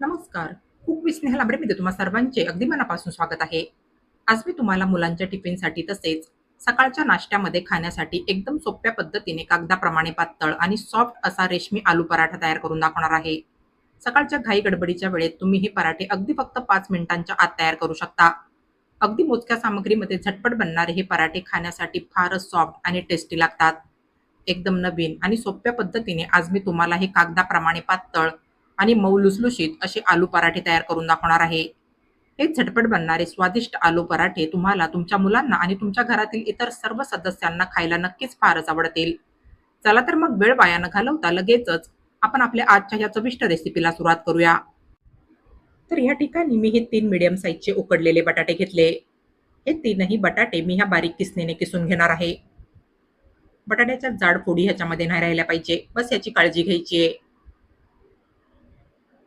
नमस्कार. Cook with Sneha लांबरेमध्ये तुम्हा सर्वांचे अगदी मनापासून स्वागत आहे. आज मी तुम्हाला मुलांच्या टिफिनसाठी तसेच सकाळच्या नाश्त्यामध्ये खाण्यासाठी एकदम सोप्या पद्धतीने कागदाप्रमाणे पातळ आणि सॉफ्ट असा रेशमी आलू पराठा तयार करून दाखवणार आहे. सकाळच्या घाई गडबडीच्या वेळेत तुम्ही हे पराठे अगदी फक्त पाच मिनिटांच्या आत तयार करू शकता. अगदी मोजक्या सामग्रीमध्ये झटपट बनणारे हे पराठे खाण्यासाठी फारच सॉफ्ट आणि टेस्टी लागतात. एकदम नवीन आणि सोप्या पद्धतीने आज मी तुम्हाला हे कागदाप्रमाणे पातळ आणि मऊ लुसलुशीत असे आलू पराठे तयार करून दाखवणार आहे. हे झटपट बनणारे स्वादिष्ट आलू पराठे तुम्हाला तुमच्या मुलांना आणि तुमच्या घरातील इतर सर्व सदस्यांना खायला नक्कीच फारच आवडतील. चला तर मग वेळ वाया न घालवता लगेचच आपण आपल्या आजच्या या चविष्ट रेसिपीला सुरुवात करूया. तर ह्या ठिकाणी मी हे तीन मिडियम साईजचे उकडलेले बटाटे घेतले. हे तीनही बटाटे मी ह्या बारीक किसणीने किसून घेणार आहे. बटाट्याच्या जाड फोडी ह्याच्यामध्ये नाही राहिल्या पाहिजे. बस याची काळजी घ्यायची आहे.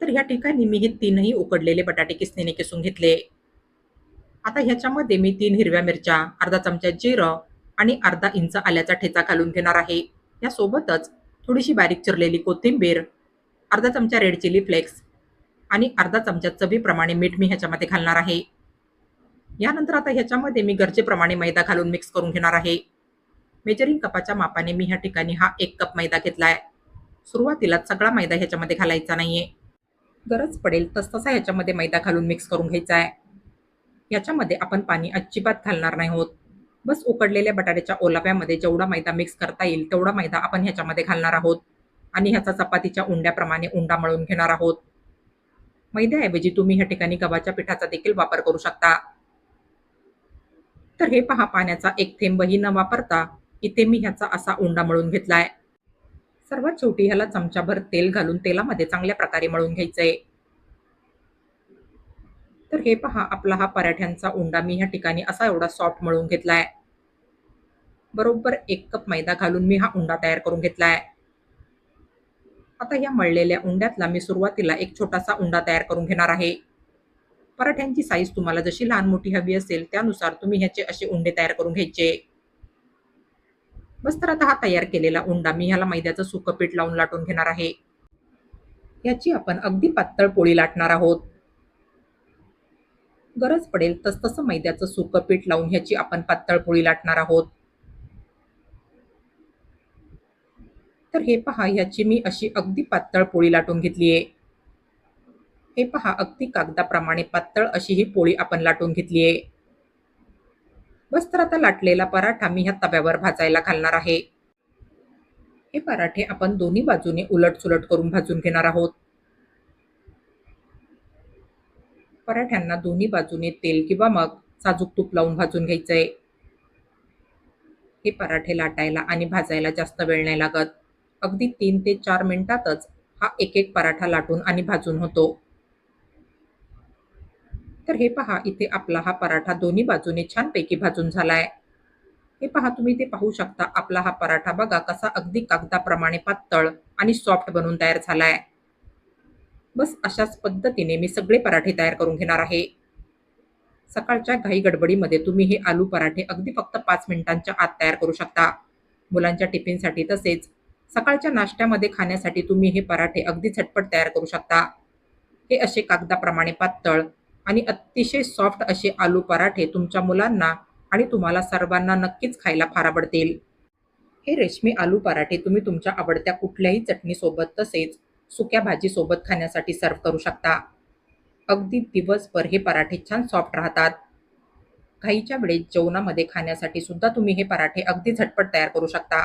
तर ह्या ठिकाणी मी हे तीनही उकडलेले बटाटे किसणीने किसून घेतले. आता ह्याच्यामध्ये मी तीन हिरव्या मिरच्या अर्धा चमचा जिरं आणि अर्धा इंच आल्याचा ठेचा घालून घेणार आहे. यासोबतच थोडीशी बारीक चिरलेली कोथिंबीर अर्धा चमचा रेड चिली फ्लेक्स आणि अर्धा चमचा चवीप्रमाणे मीठ मी ह्याच्यामध्ये घालणार आहे. यानंतर आता ह्याच्यामध्ये मी गरजेप्रमाणे मैदा घालून मिक्स करून घेणार आहे. मेजरिंग कपाच्या मापाने मी ह्या ठिकाणी हा एक कप मैदा घेतलाय. सुरुवातीला सगळा मैदा ह्याच्यामध्ये घालायचा नाहीये. गरज पडेल तसतसा ह्याच्यामध्ये मैदा घालून मिक्स करून घ्यायचा आहे याच्यामध्ये आपण पाणी अजिबात घालणार नाही आहोत बस उकडलेल्या बटाट्याच्या ओलाव्यामध्ये जेवढा मैदा मिक्स करता येईल तेवढा मैदा आपण ह्याच्यामध्ये घालणार आहोत. आणि ह्याचा चपातीच्या उंड्याप्रमाणे उंडा मळून घेणार आहोत. मैद्याऐवजी तुम्ही ह्या ठिकाणी गव्हाच्या पिठाचा देखील वापर करू शकता. तर हे पहा पाण्याचा एक थेंबही न वापरता इथे मी ह्याचा असा उंडा मळून घेतलाय. सर्वात शेवटी ह्याला चमचाभर तेल घालून तेलामध्ये चांगल्या प्रकारे मळून घ्यायचंय. तर हे पहा आपला हा पराठ्यांचा उंडा. मी ह्या ठिकाणी असा एवढा सॉफ्ट मळून घेतलाय. बरोबर एक कप मैदा घालून मी हा उंडा तयार करून घेतलाय. आता या मळलेल्या उंड्यातला मी सुरुवातीला एक छोटासा उंडा तयार करून घेणार आहे. पराठ्यांची साईज तुम्हाला जशी लहान मोठी हवी असेल त्यानुसार तुम्ही ह्याचे असे उंडे तयार करून घ्यायचे. बस तर आता हा तयार केलेला उंडा मी ह्याला मैद्याचं सुकं पीठ लावून लाटून घेणार आहे. याची आपण अगदी पातळ पोळी लाटणार आहोत. गरज पडेल तसतसं मैद्याचं सुकं पीठ लावून ह्याची आपण पातळ पोळी लाटणार आहोत. तर हे पहा ह्याची मी अशी अगदी पातळ पोळी लाटून घेतलीये हे पहा अगदी कागदाप्रमाणे पातळ अशी ही पोळी आपण लाटून घेतलीये बस तर आता लाटलेला पराठा मी ह्या तव्यावर भाजायला घालणार आहे. हे पराठे आपण दोन्ही बाजूने उलट सुलट करून भाजून घेणार आहोत. पराठ्यांना दोन्ही बाजूने तेल किंवा मग साजूक तूप लावून भाजून घ्यायचंय. हे पराठे लाटायला आणि भाजायला जास्त वेळ नाही लागत. अगदी तीन ते चार मिनिटातच हा एक एक पराठा लाटून आणि भाजून होतो. तर हे पहा इथे आपला हा पराठा दोन्ही बाजूने छानपैकी भाजून झालाय. हे पहा तुम्ही ते पाहू शकता आपला हा पराठा बघा कसा अगदी कागदाप्रमाणे पातळ आणि सॉफ्ट बनून तयार झालाय. बस अशाच पद्धतीने मी सगळे पराठे तयार करून घेणार आहे. सकाळच्या घाई गडबडीमध्ये तुम्ही हे आलू पराठे अगदी फक्त पाच मिनिटांच्या आत तयार करू शकता. मुलांच्या टिफिनसाठी तसेच सकाळच्या नाश्त्यामध्ये खाण्यासाठी तुम्ही हे पराठे अगदी झटपट तयार करू शकता. हे असे कागदाप्रमाणे पातळ आणि अतिशय सॉफ्ट असे आलू पराठे तुमच्या मुलांना आणि तुम्हाला सर्वांना नक्कीच खायला फार आवडतील. हे रेशमी आलू पराठे तुम्ही तुमच्या आवडत्या कुठल्याही चटणीसोबत तसेच सुक्या भाजीसोबत खाण्यासाठी सर्व करू शकता. अगदी दिवसभर हे पराठे छान सॉफ्ट राहतात. घाईच्या वेळेस जेवणामध्ये खाण्यासाठी सुद्धा तुम्ही हे पराठे अगदी झटपट तयार करू शकता.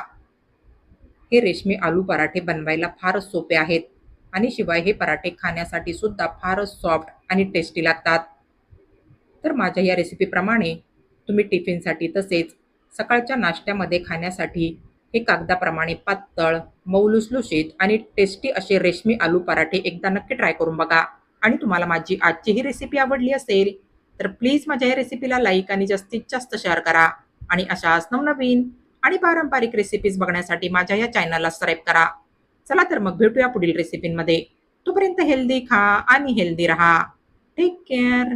हे रेशमी आलू पराठे बनवायला फारच सोपे आहेत. आणि शिवाय हे पराठे खाण्यासाठी सुद्धा फारच सॉफ्ट आणि टेस्टी लागतात. तर माझ्या या रेसिपीप्रमाणे तुम्ही टिफिनसाठी तसेच सकाळच्या नाश्त्यामध्ये खाण्यासाठी हे कागदाप्रमाणे पातळ मऊ लुसलुशीत आणि टेस्टी असे रेशमी आलू पराठे एकदा नक्की ट्राय करून बघा. आणि तुम्हाला माझी आजची ही रेसिपी आवडली असेल तर प्लीज माझ्या या रेसिपीला लाईक आणि जास्तीत जास्त शेअर करा. आणि अशाच नवनवीन आणि पारंपरिक रेसिपीज बघण्यासाठी माझ्या या चॅनलला सबस्क्राईब करा. चला तर मग भेटूया पुढील रेसिपींमध्ये तोपर्यंत हेल्दी खा आणि हेल्दी राहा. Take care